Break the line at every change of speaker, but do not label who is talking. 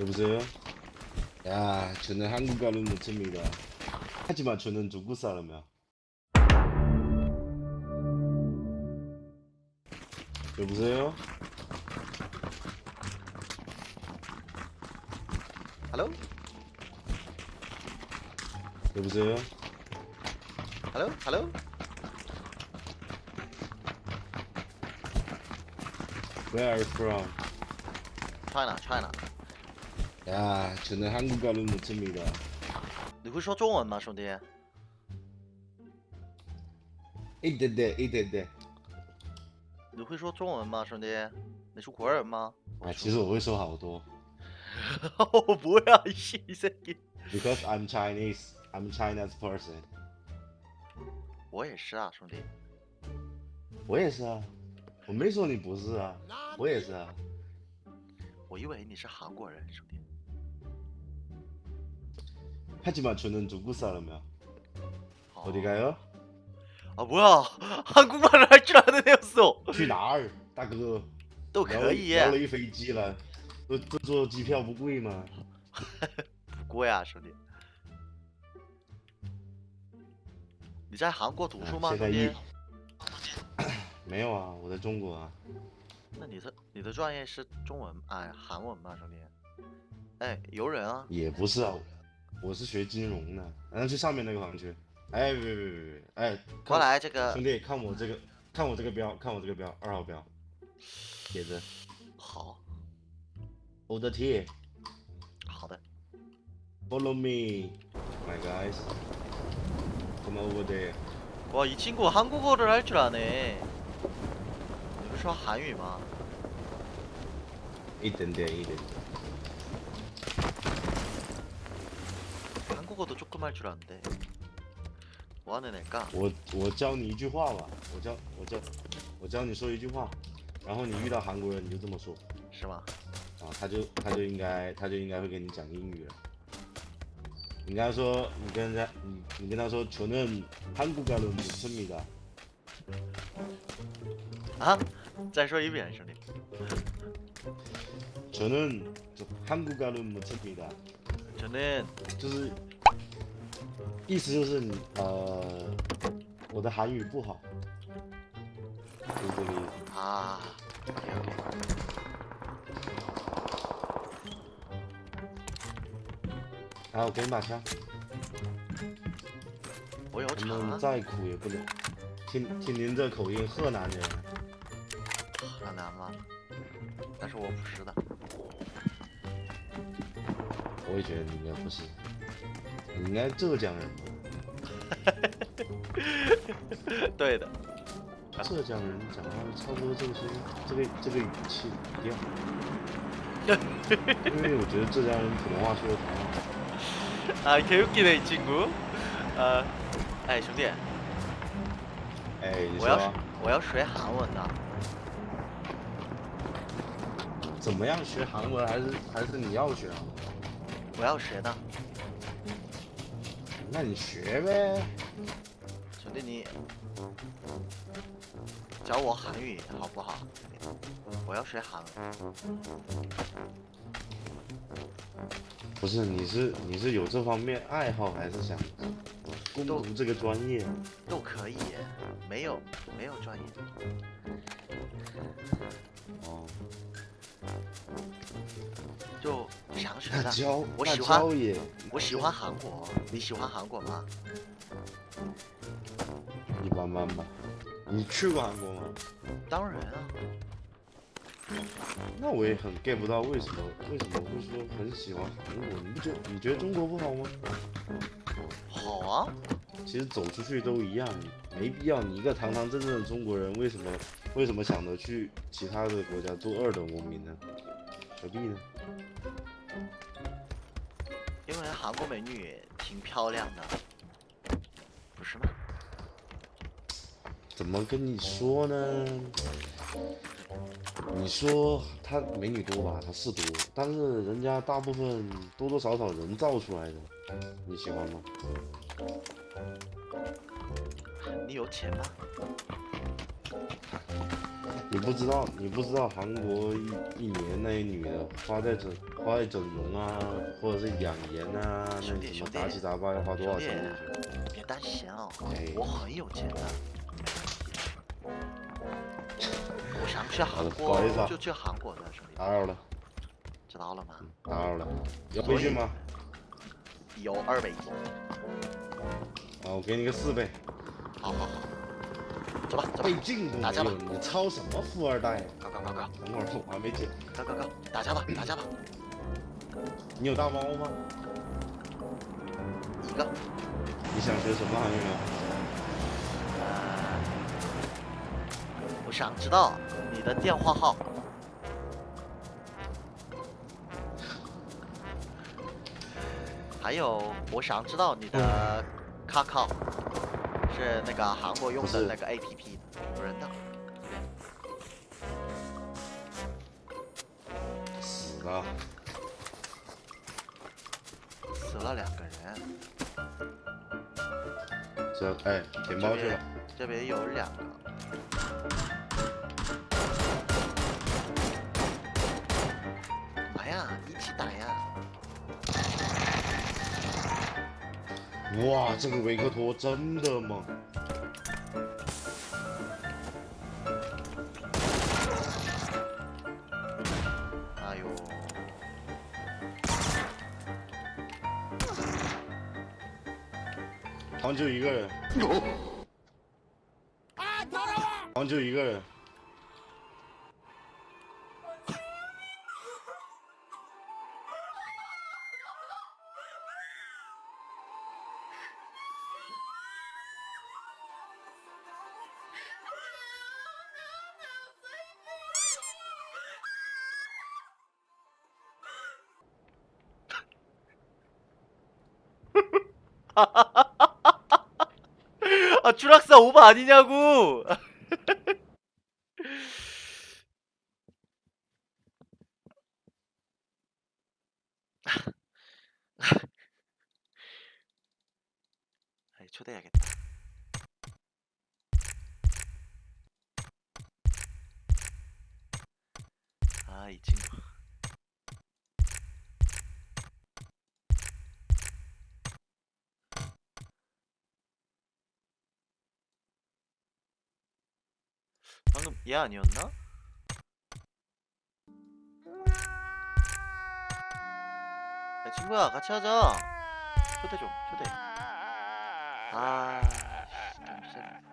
여보세요? 야, 저는 한국 가는 못합니다. 하지만 저는 중국 사람이야. 여보세요?
Hello?
여보세요?
Hello? Hello?
Where are you from?
China, China。
야, 저는 한국 가는 못합니다.
你会说中文吗，兄弟？
一点点，一点点。
你会说中文吗，兄弟？你是国人吗？
啊，其实我会说好多
我不要一새끼。
，because I'm Chinese. I'm Chinese person.
我也是啊，兄弟。
我也是啊，我没说你不是啊，我也是啊。
我以为你是韩国人，兄弟。
하지만 저는 중국 사람이야.
哦
어디 가요?
아 뭐야? 한국말을 할 줄 아는 애였어.
去哪儿，大哥？
都
聊
可以，
聊了一飞机了，坐坐坐机票不贵吗？
不过呀，兄弟。你在韩国读书吗，
啊现在一
兄弟？
没有啊，我在中国啊。
那你的你的专业是中文哎韩文吗，兄弟？哎，游人啊。
也不是啊， 我是学金融的。然后去上面那个房区。哎，别别别别别，哎，看
过来，这个
兄弟，看我这个，看我这个标，看我这个标，二号标，写着
好
Old T。
好的。
Follow me, my guys. Come over there.
와, 이 친구 한국어를 할 줄 아네. 你不是说韩语吗？
一点点，一点点。
한국어도 조금 할 줄 아는데. 뭐 하는 애일까?
我我教你一句话吧，我教我教我教你说一句话，然后你遇到韩国人你就这么说
是吗？
啊，他就他就应该他就应该会跟你讲英语了。你跟他说，你跟人家你你跟他说，저는한국가는못씁니다。
啊？再说一遍，兄弟。
저는저한국가는못씁니다。
저는
就是 意思就是你呃，我的韩语不好。
啊。
来，我给你把枪。
我有
枪。们再苦也不了。听听您这口音，河南人。
河南吗？但是我不是的。
我也觉得应该不是。你应该浙江人吧？
对的。
浙江人讲话差不多这个声音，这个这个语气语调。因为我觉得浙江人普通话说的挺好。
아, 개웃기네 이 친구. 아, 哎，兄弟，
哎，你
我要
说
我要学韩文的。
怎么样学韩文？还是还是你要学啊？
我要学的。
那你学呗。
兄弟，你教我韩语好不好？我要学韩文。
不是，你是你是有这方面爱好，还是想攻读这个专业？
都可以，没有没有专业。
哦，
就想学的。
那教那
我喜欢我喜欢韩国，你喜欢韩国吗？
一般般吧。你去过韩国吗？
当然啊，
那我也很 get 不到为什么为什么会说很喜欢韩国？你不觉你觉得中国不好吗？
好啊，
其实走出去都一样，没必要。你一个堂堂正正的中国人，为什么为什么想着去其他的国家做二等公民呢？何必呢？
因为韩国美女挺漂亮的，不是吗？
怎么跟你说呢？你说她美女多吧，她是多，但是人家大部分多多少少人造出来的，你喜欢吗？
你有钱吗？
你不知道，你不知道韩国一一年那些女的花在整花在整容啊，或者是养颜啊，那什么杂七杂八要花多少钱进去？
别担心啊
哎，
我很有钱的。我想去韩国就去韩国的，兄弟，
打扰了，
知道了吗？
打扰了，有培训吗？
有二倍金。
啊，我给你个四倍，
好好好，走吧走吧
倍，镜都
打架吧
你抄什么富二代呀？
高高高高
等会儿我还没进。
哥哥哥，打架吧 打架吧，
你有大猫吗？
一个。
你想学什么行业啊？
呃，我想知道你的电话号。还有，我想知道你的 Kakao 是那个韩国用的那个 APP 有人的。
死了，
死了两个人，
这哎，填包去了。
这边有两个。
哇，这个维克托真的猛！
哎呦，
好像就一个人，好像就一个人。
아 추락사 오버 아니냐고. 아이 초대해야겠다. 아 이 친구 방금 얘 아니었나? 야 친구야 같이 하자. 초대 좀 초대. 아 싫어